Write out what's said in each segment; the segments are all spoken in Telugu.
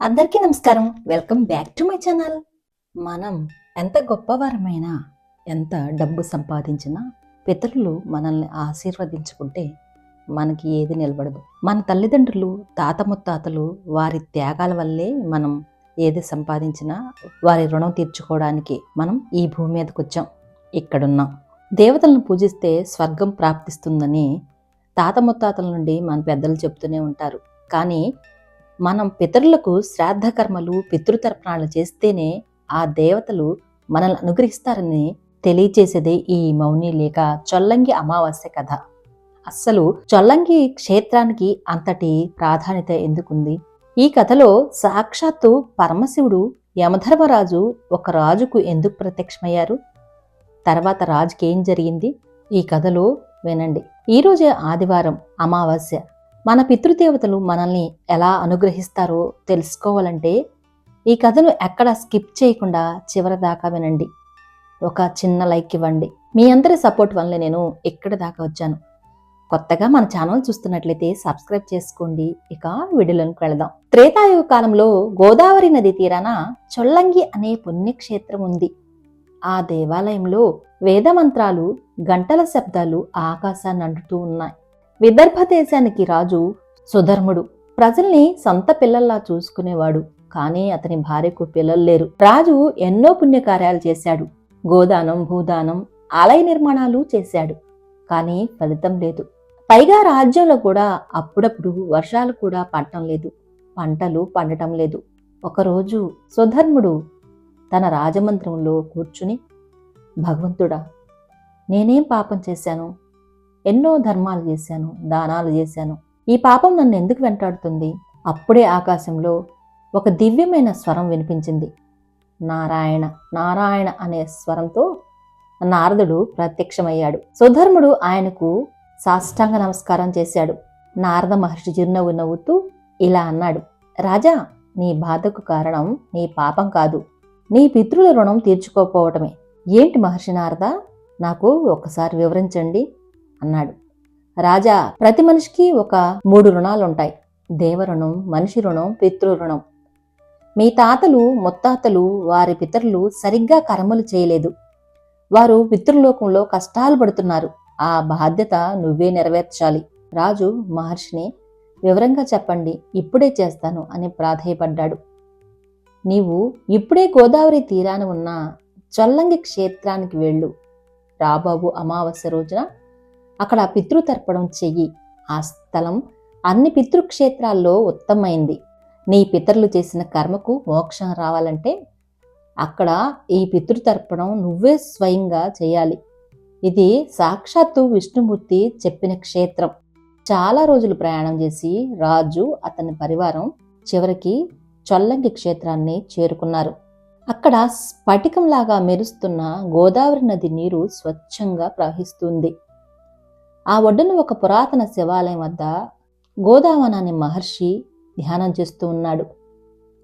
అందరికీ నమస్కారం. Welcome back to my channel. మనం ఎంత గొప్పవారమైనా ఎంత డబ్బు సంపాదించినా పితరులు మనల్ని ఆశీర్వదించుకుంటే మనకి ఏది నిలబడదు. మన తల్లిదండ్రులు తాత ముత్తాతలు వారి త్యాగాల వల్లే మనం ఏది సంపాదించినా వారి రుణం తీర్చుకోవడానికి మనం ఈ భూమి మీదకి వచ్చాం. ఇక్కడున్నాం. దేవతలను పూజిస్తే స్వర్గం ప్రాప్తిస్తుందని తాత ముత్తాతల నుండి మన పెద్దలు చెప్తూనే ఉంటారు. కానీ మనం పితరులకు శ్రాద్ధ కర్మలు పితృతర్పణాలు చేస్తేనే ఆ దేవతలు మనల్ని అనుగ్రహిస్తారని తెలియచేసేదే ఈ మౌని లేక చొల్లంగి అమావాస్య కథ. అస్సలు చొల్లంగి క్షేత్రానికి అంతటి ప్రాధాన్యత ఎందుకుంది? ఈ కథలో సాక్షాత్తు పరమశివుడు యమధర్మరాజు ఒక రాజుకు ఎందుకు ప్రత్యక్షమయ్యారు? తర్వాత రాజుకేం జరిగింది? ఈ కథలో వినండి. ఈరోజే ఆదివారం అమావాస్య. మన పితృదేవతలు మనల్ని ఎలా అనుగ్రహిస్తారో తెలుసుకోవాలంటే ఈ కథను ఎక్కడ స్కిప్ చేయకుండా చివరి దాకా వినండి. ఒక చిన్న లైక్ ఇవ్వండి. మీ అందరి సపోర్ట్ వల్లే నేను ఇక్కడ దాకా వచ్చాను. కొత్తగా మన ఛానల్ చూస్తున్నట్లయితే సబ్స్క్రైబ్ చేసుకోండి. ఇక వీడియోలోకి వెళదాం. త్రేతాయుగ కాలంలో గోదావరి నది తీరాన చొల్లంగి అనే పుణ్యక్షేత్రం ఉంది. ఆ దేవాలయంలో వేద మంత్రాలు గంటల శబ్దాలు ఆకాశాన్ని అంటుతూ ఉన్నాయి. విదర్భ దేశానికి రాజు సుధర్ముడు. ప్రజల్ని సొంత పిల్లల్లా చూసుకునేవాడు. కానీ అతని భార్యకు పిల్లలు లేరు. రాజు ఎన్నో పుణ్యకార్యాలు చేశాడు. గోదానం భూదానం ఆలయ నిర్మాణాలు చేశాడు. కానీ ఫలితం లేదు. పైగా రాజ్యంలో కూడా అప్పుడప్పుడు వర్షాలు కూడా పడటం లేదు. పంటలు పండటం లేదు. ఒకరోజు సుధర్ముడు తన రాజమంత్రంలో కూర్చుని భగవంతుడా నేనేం పాపం చేశాను? ఎన్నో ధర్మాలు చేశాను దానాలు చేశాను. ఈ పాపం నన్ను ఎందుకు వెంటాడుతుంది? అప్పుడే ఆకాశంలో ఒక దివ్యమైన స్వరం వినిపించింది. నారాయణ నారాయణ అనే స్వరంతో నారదుడు ప్రత్యక్షమయ్యాడు. సుధర్ముడు ఆయనకు సాష్టాంగ నమస్కారం చేశాడు. నారద మహర్షి చిరునవ్వు నవ్వుతూ ఇలా అన్నాడు. రాజా నీ బాధకు కారణం నీ పాపం కాదు. నీ పితృల రుణం తీర్చుకోకపోవటమే ఏంటి మహర్షి నారద? నాకు ఒకసారి వివరించండి. అన్నాడు. రాజా ప్రతి మనిషికి ఒక మూడు రుణాలుంటాయి. దేవరుణం మనిషి రుణం పితృరుణం మీ తాతలు ముత్తాతలు వారి పితరులు సరిగ్గా కర్మలు చేయలేదు. వారు పితృలోకంలో కష్టాలు పడుతున్నారు. ఆ బాధ్యత నువ్వే నెరవేర్చాలి. రాజు మహర్షిని వివరంగా చెప్పండి ఇప్పుడే చేస్తాను అని ప్రాధేయపడ్డాడు. నీవు ఇప్పుడే గోదావరి తీరాన ఉన్న చొల్లంగి క్షేత్రానికి వెళ్ళు. రాబాబు అమావాస్య రోజున అక్కడ పితృతర్పణం చెయ్యి. ఆ స్థలం అన్ని పితృక్షేత్రాల్లో ఉత్తమైంది నీ పితరులు చేసిన కర్మకు మోక్షం రావాలంటే అక్కడ ఈ పితృతర్పణం నువ్వే స్వయంగా చేయాలి. ఇది సాక్షాత్తు విష్ణుమూర్తి చెప్పిన క్షేత్రం. చాలా రోజులు ప్రయాణం చేసి రాజు అతని పరివారం చివరికి చొల్లంగి క్షేత్రాన్ని చేరుకున్నారు. అక్కడ స్ఫటికంలాగా మెరుస్తున్న గోదావరి నది నీరు స్వచ్ఛంగా ప్రవహిస్తుంది. ఆ ఒడ్డున ఒక పురాతన శివాలయం వద్ద గోదావన మహర్షి ధ్యానం చేస్తూ ఉన్నాడు.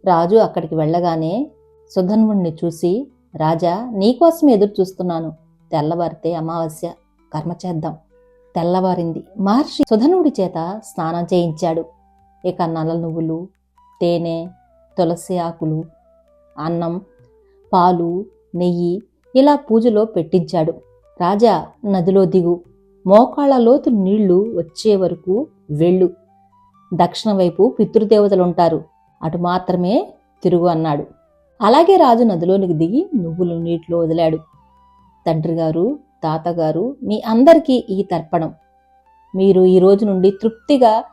రాజు అక్కడికి వెళ్ళగానే సుధన్వుణ్ణి చూసి రాజా నీకోసం ఎదురు చూస్తున్నాను. తెల్లవారితే అమావాస్య. కర్మ చేద్దాం. తెల్లవారింది. మహర్షి సుధనుడి చేత స్నానం చేయించాడు. ఇక నల్ల నువ్వులు తేనె తులసి ఆకులు అన్నం పాలు నెయ్యి ఇలా పూజలో పెట్టించాడు. రాజా నదిలో దిగు. మోకాళ్ళ లోతు నీళ్ళు వచ్చే వరకు వెళ్ళు. దక్షిణ వైపు పితృదేవతలుంటారు అటు మాత్రమే తిరుగు అన్నాడు. అలాగే రాజు నదిలోనికి దిగి నువ్వులు నీటిలో వదిలాడు. తండ్రి గారు తాతగారు మీ అందరికీ ఈ తర్పణం. మీరు ఈ రోజు నుండి తృప్తిగా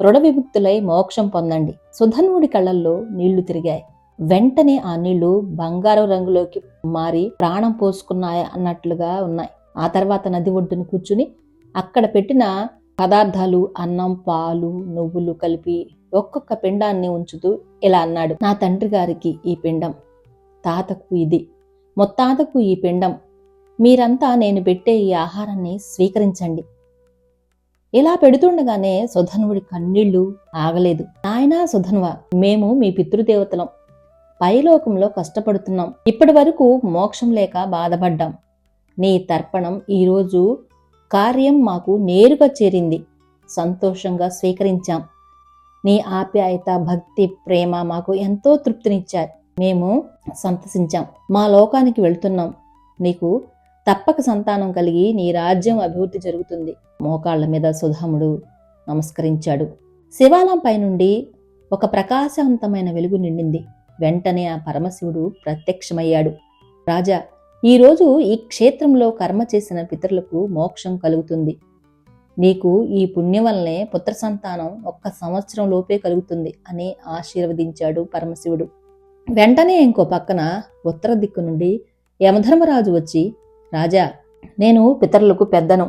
రుణ విముక్తులై మోక్షం పొందండి. సుధన్వుడి కళ్ళల్లో నీళ్ళు తిరిగాయి. వెంటనే ఆ నీళ్ళు బంగారు రంగులోకి మారి ప్రాణం పోసుకున్నాయి అన్నట్లుగా ఉన్నాయి. ఆ తర్వాత నది ఒడ్డున కూర్చుని అక్కడ పెట్టిన పదార్థాలు అన్నం పాలు నువ్వులు కలిపి ఒక్కొక్క పిండాన్ని ఉంచుతూ ఇలా అన్నాడు. నా తండ్రి గారికి ఈ పిండం. తాతకు ఇది. మొత్తాతకు ఈ పిండం. మీరంతా నేను పెట్టే ఈ ఆహారాన్ని స్వీకరించండి. ఇలా పెడుతుండగానే సుధన్వుడి కన్నీళ్ళు ఆగలేదు. నాయనా సుధన్వ మేము మీ పితృదేవతలం. పైలోకంలో కష్టపడుతున్నాం. ఇప్పటి వరకు మోక్షం లేక బాధపడ్డాం. నీ తర్పణం ఈరోజు కార్యం మాకు నేరుగా చేరింది. సంతోషంగా స్వీకరించాం. నీ ఆప్యాయత భక్తి ప్రేమ మాకు ఎంతో తృప్తినిచ్చారు మేము సంతసించాం. మా లోకానికి వెళ్తున్నాం. నీకు తప్పక సంతానం కలిగి నీ రాజ్యం అభివృద్ధి జరుగుతుంది. మోకాళ్ళ మీద సుధాముడు నమస్కరించాడు. శివాలంపై పైనుండి ఒక ప్రకాశవంతమైన వెలుగు నిండింది. వెంటనే ఆ పరమశివుడు ప్రత్యక్షమయ్యాడు. రాజా ఈరోజు ఈ క్షేత్రంలో కర్మ చేసిన పితరులకు మోక్షం కలుగుతుంది. నీకు ఈ పుణ్యం వల్లనే పుత్ర సంతానం ఒక్క సంవత్సరం లోపే కలుగుతుంది అని ఆశీర్వదించాడు పరమశివుడు. వెంటనే ఇంకో పక్కన ఉత్తర దిక్కు నుండి యమధర్మరాజు వచ్చి రాజా నేను పితరులకు పెద్దను.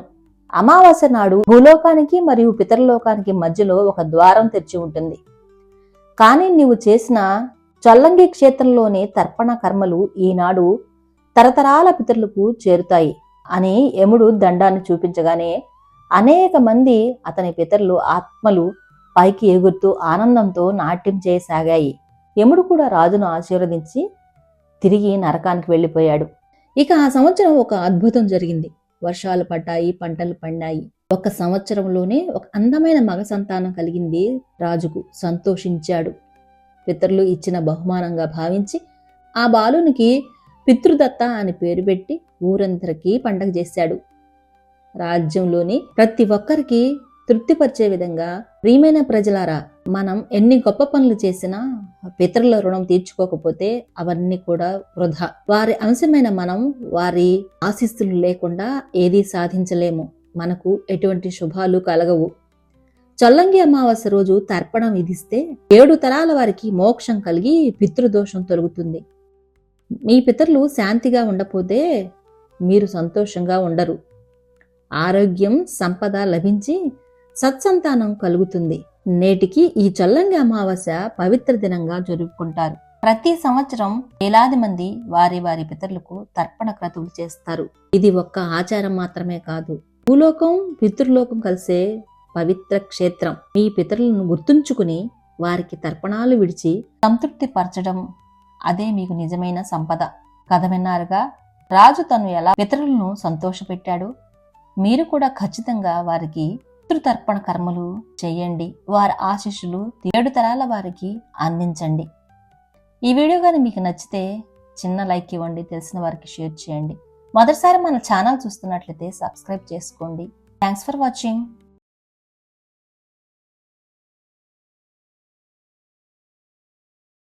అమావాస్య నాడు భూలోకానికి మరియు పితరలోకానికి మధ్యలో ఒక ద్వారం తెరిచి ఉంటుంది. కానీ నీవు చేసిన చల్లంగి క్షేత్రంలోని తర్పణ కర్మలు ఈనాడు తరతరాల పితరులకు చేరుతాయి అని యముడు దండాన్ని చూపించగానే అనేక మంది అతని పితరులు ఆత్మలు పైకి ఎగురుతూ ఆనందంతో నాట్యం చేయసాగాయి. యముడు కూడా రాజును ఆశీర్వదించి తిరిగి నరకానికి వెళ్ళిపోయాడు. ఇక ఆ సంవత్సరం ఒక అద్భుతం జరిగింది. వర్షాలు పడ్డాయి పంటలు పండాయి. ఒక సంవత్సరంలోనే ఒక అందమైన మగ సంతానం కలిగింది రాజుకు. సంతోషించాడు. పితరులు ఇచ్చిన బహుమానంగా భావించి ఆ బాలునికి పితృదత్త అని పేరు పెట్టి ఊరందరికీ పండగ చేశాడు. రాజ్యంలోని ప్రతి ఒక్కరికి తృప్తిపరిచే విధంగా ప్రియమైన ప్రజలారా మనం ఎన్ని గొప్ప పనులు చేసినా పితరుల రుణం తీర్చుకోకపోతే అవన్నీ కూడా వృధా. వారి అంశమైన మనం వారి ఆశీస్సులు లేకుండా ఏదీ సాధించలేము. మనకు ఎటువంటి శుభాలు కలగవు. చల్లంగి అమావాస్య రోజు తర్పణం విధిస్తే ఏడు తరాల వారికి మోక్షం కలిగి పితృదోషం తొలుగుతుంది. మీ పితరులు శాంతిగా ఉండపోతే మీరు సంతోషంగా ఉండరు. ఆరోగ్యం సంపద లభించి సత్సంతానం కలుగుతుంది. నేటికి ఈ చల్లంగి అమావాస్య పవిత్ర దినంగా జరుపుకుంటారు. ప్రతి సంవత్సరం వేలాది మంది వారి వారి పితరులకు తర్పణ క్రతువులు చేస్తారు. ఇది ఒక్క ఆచారం మాత్రమే కాదు. భూలోకం పితృలోకం కలిసే పవిత్ర క్షేత్రం. మీ పితరులను గుర్తుంచుకుని వారికి తర్పణాలు విడిచి సంతృప్తి పరచడం అదే మీకు నిజమైన సంపద. కథ విన్నారుగా? రాజు తను ఎలా ఇతరులను సంతోషపెట్టాడు? మీరు కూడా ఖచ్చితంగా వారికి పితృతర్పణ కర్మలు చేయండి. వారి ఆశీస్సులు ఏడు తరాల వారికి అందించండి. ఈ వీడియో కానీ మీకు నచ్చితే చిన్న లైక్ ఇవ్వండి తెలిసిన వారికి షేర్ చేయండి. మొదటిసారి మన ఛానల్ చూస్తున్నట్లయితే సబ్స్క్రైబ్ చేసుకోండి. Thanks for watching.